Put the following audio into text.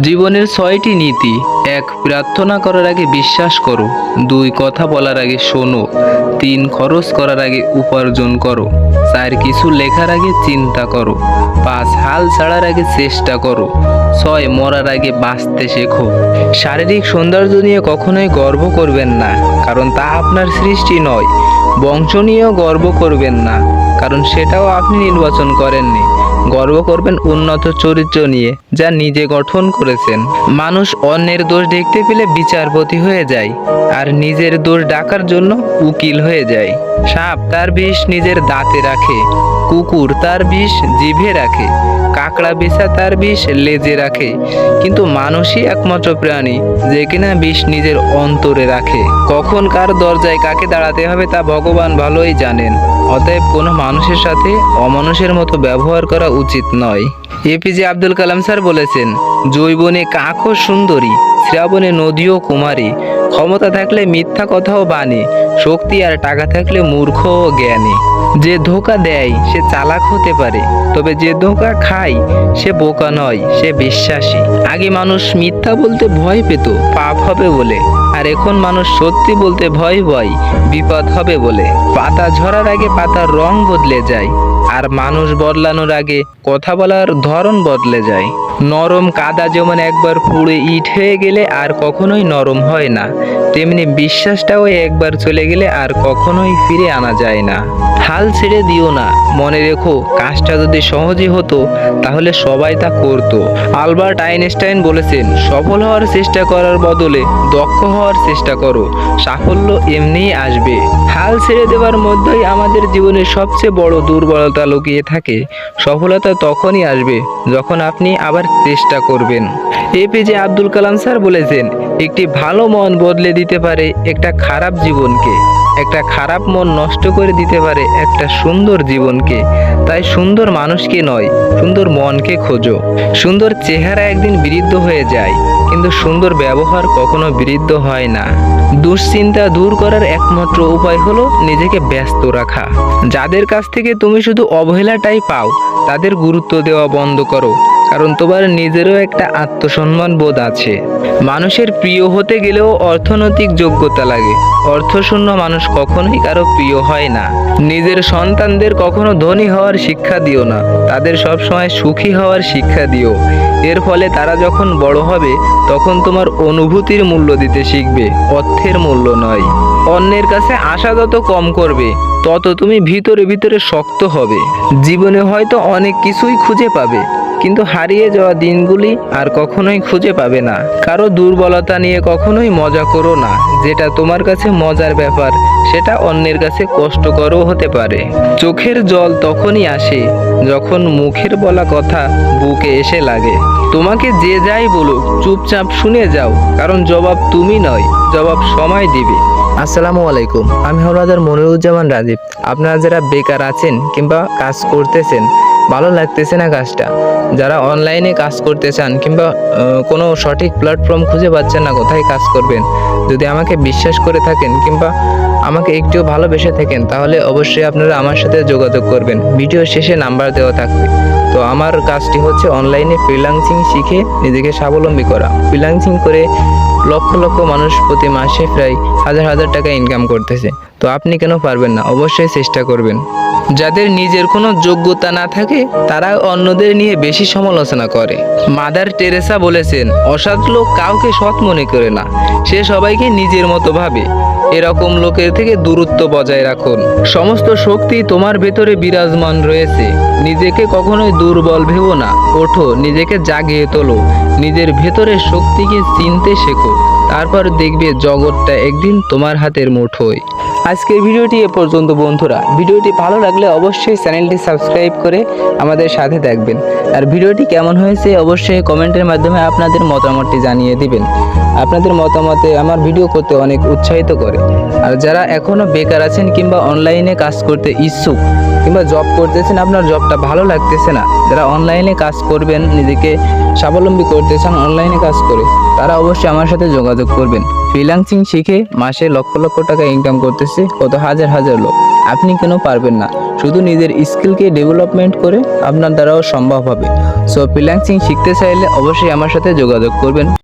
জীবনের ছয়টি নীতি। এক, প্রার্থনা করার আগে বিশ্বাস করো। দুই, কথা বলার আগে শোনো। তিন, খরচ করার আগে উপার্জন করো। চার, কিছু লেখার আগে চিন্তা করো। পাঁচ, হাল ছাড়ার আগে চেষ্টা করো। ছয়, মরার আগে বাঁচতে শেখো। শারীরিক সৌন্দর্য নিয়ে কখনোই গর্ব করবেন না, কারণ তা আপনার সৃষ্টি নয়। বংশ নিয়েও গর্ব করবেন না, কারণ সেটাও আপনি নির্বাচন করেননি। গর্ব করবেন উন্নত চরিত্র নিয়ে, যা নিজে গঠন করেছেন। মানুষ অন্যের দোষ দেখতে পেলে বিচারপতি হয়ে যায়, আর নিজের দোষ ডাকার জন্য উকিল হয়ে যায়। সাপ তার বিষ নিজের দাঁতে রাখে, কুকুর তার বিষ জিভে রাখে, কাকড়া বিছা তার বিষ লেজে রাখে। কিন্তু মানুষই একমাত্র প্রাণী, যে কিনা বিষ নিজের অন্তরে রাখে। কখন কার দরজায় কাকে দাঁড়াতে হবে তা ভগবান ভালোই জানেন। অতএব কোনো মানুষের সাথে অমানুষের মতো ব্যবহার করা উচিত নয়। এপিজে আব্দুল কালাম স্যার বলেছেন, জৈবনে কাকও সুন্দরী, শ্রাবণে নদীও কুমারী ক্ষমতা থাকলে মিথ্যা কথাও বাণী, শক্তি আর টাকা থাকলে মূর্খ ও জ্ঞানী। যে ধোকা দেয়, সে চালাক হতে পারে, তবে যে ধোকা খায়, সে বোকা নয়, সে বিশ্বাসী। আগে মানুষ মিথ্যা বলতে ভয় পেত, পাপ হবে বলে, আর এখন মানুষ সত্যি বলতে ভয় ভয়, বিপদ হবে বলে। পাতা ঝরার আগে পাতার রং বদলে যায়। আর মানুষ বদলানোর আগে কথা বলার ধরন বদলে যায়। নরম কাদা যেমন একবার পুড়ে ইট হয়ে গেলে আর কখনোই নরম হয় না। তেমনি বিশ্বাসটাও একবার চলে গেলে আর কখনোই ফিরে আনা যায় না। হাল ছেড়ে দিও না। মনে রেখো, কাজটা যদি সহজই হতো, তাহলে সবাই তা করতো। আলবার্ট আইনস্টাইন বলেছেন, সফল হওয়ার চেষ্টা করার বদলে দক্ষ হওয়ার চেষ্টা করো। সাফল্য এমনিই আসবে। হাল ছেড়ে দেওয়ার মধ্যেই আমাদের জীবনের সবচেয়ে বড় দুর্বলতা লুকিয়ে থাকে, সফলতা তখনই আসবে যখন আপনি আবার চেষ্টা করবেন। এপিজে আব্দুল কালাম স্যার বলেছেন, একটি ভালো মন বদলে দিতে পারে একটা খারাপ জীবনকে। একটা খারাপ মন নষ্ট করে দিতে পারে একটা সুন্দর জীবনকে। তাই সুন্দর মানুষকে নয়, সুন্দর মনকে খোঁজো। সুন্দর চেহারা একদিন বিরুদ্ধ হয়ে যায়, কিন্তু সুন্দর ব্যবহার কখনো বিরুদ্ধ হয় না। দুশ্চিন্তা দূর করার একমাত্র উপায় হলো নিজেকে ব্যস্ত রাখা। যাদের কাছ থেকে তুমি শুধু অবহেলাটাই পাও, তাদের গুরুত্ব দেওয়া বন্ধ করো, কারণ তোমার নিজেরও একটা আত্মসম্মান বোধ আছে। মানুষের প্রিয় হতে গেলেও অর্থনৈতিক যোগ্যতা লাগে। অর্থশূন্য মানুষ কখনোই কারও প্রিয় হয় না। নিজের সন্তানদের কখনো ধনী হওয়ার শিক্ষা দিও না। তাদের সবসময় সুখী হওয়ার শিক্ষা দিও। এর ফলে তারা যখন বড় হবে, তখন তোমার অনুভূতির মূল্য দিতে শিখবে, অর্থের মূল্য নয়। অন্যের কাছে আশা যত কম করবে, তত তুমি ভিতরে ভিতরে শক্ত হবে। জীবনে হয়তো অনেক কিছুই খুঁজে পাবে। কিন্তু হারিয়ে যাওয়া দিনগুলি আর কখনোই খুঁজে পাবে না। কারও দুর্বলতা নিয়ে কখনোই মজা করো না। যেটা তোমার কাছে মজার ব্যাপার, সেটা অন্যের কাছে কষ্টকরও হতে পারে। চোখের জল তখনই আসে যখন মুখের বলা কথা বুকে এসে লাগে। তোমাকে যে যাই বলুক, চুপচাপ শুনে যাও, কারণ জবাব তুমি নয়, জবাব সময় দিবে। আসসালামু আলাইকুম, আমি হলাদার মনিরুজ্জামান রাজীব। আপনারা যারা বেকার আছেন কিংবা কাজ করতেছেন, ভালো লাগতেছে না কাজটা। যারা অনলাইনে কাজ করতে চান কিংবা কোনো সঠিক প্ল্যাটফর্ম খুঁজে পাচ্ছেন না কোথায় কাজ করবেন, যদি আমাকে বিশ্বাস করে থাকেন কিংবা আমাকে একটু ভালোবেসে থাকেন, তাহলে অবশ্যই আপনারা আমার সাথে যোগাযোগ করবেন। ভিডিও শেষে নাম্বার দেওয়া থাকবে। তো আমার কাজটি হচ্ছে অনলাইনে ফ্রিলান্সিং শিখে নিজেকে স্বাবলম্বী করা। ফ্রিলান্সিং করে লক্ষ লক্ষ মানুষ প্রতি মাসে প্রায় হাজার হাজার টাকা ইনকাম করতেছে। তো আপনি কেন পারবেন না? অবশ্যই চেষ্টা করবেন। যাদের নিজের কোনো যোগ্যতা না থাকে, তারা অন্যদের নিয়ে বেশি সমালোচনা করে। মাদার টেরেসা বলেছেন অসৎ লোক কাউকে সৎ মনে করে না। সে সবাইকে নিজের মতো ভাবে। এরকম লোকের থেকে দূরত্ব বজায় রাখুন। সমস্ত শক্তি তোমার ভেতরে বিরাজমান রয়েছে। নিজেকে কখনোই দুর্বল ভেবো না। ওঠো, নিজেকে জাগিয়ে তোলো। নিজের ভেতরের শক্তিকে চিনতে শেখো। তারপর দেখবে জগৎটা একদিন তোমার হাতের মুঠোয়। আজকের ভিডিওটি এ পর্যন্ত, বন্ধুরা। ভিডিওটি ভালো লাগলে অবশ্যই চ্যানেলটি সাবস্ক্রাইব করে আমাদের সাথে থাকবেন। আর ভিডিওটি কেমন হয়েছে অবশ্যই কমেন্টের মাধ্যমে আপনাদের মতামতটি জানিয়ে দিবেন। আপনাদের মতামতে আমার ভিডিও করতে অনেক উৎসাহিত করে। আর যারা এখনও বেকার আছেন কিংবা অনলাইনে কাজ করতে ইচ্ছুক কিংবা জব করতেছেন, আপনার জবটা ভালো লাগতেছে না। যারা অনলাইনে কাজ করবেন, নিজেকে স্বাবলম্বী করতে চান, অনলাইনে কাজ করে, তারা অবশ্যই আমার সাথে যোগাযোগ করবেন। ফ্রিল্যান্সিং শিখে মাসে লক্ষ লক্ষ টাকা ইনকাম করতেছে কত হাজার হাজার লোক। আপনি কেন পারবেন না? শুধু নিজের স্কিলকে ডেভেলপমেন্ট করে আপনার দ্বারাও সম্ভব হবে। সো ফ্রিলান্সিং শিখতে চাইলে অবশ্যই আমার সাথে যোগাযোগ করবেন।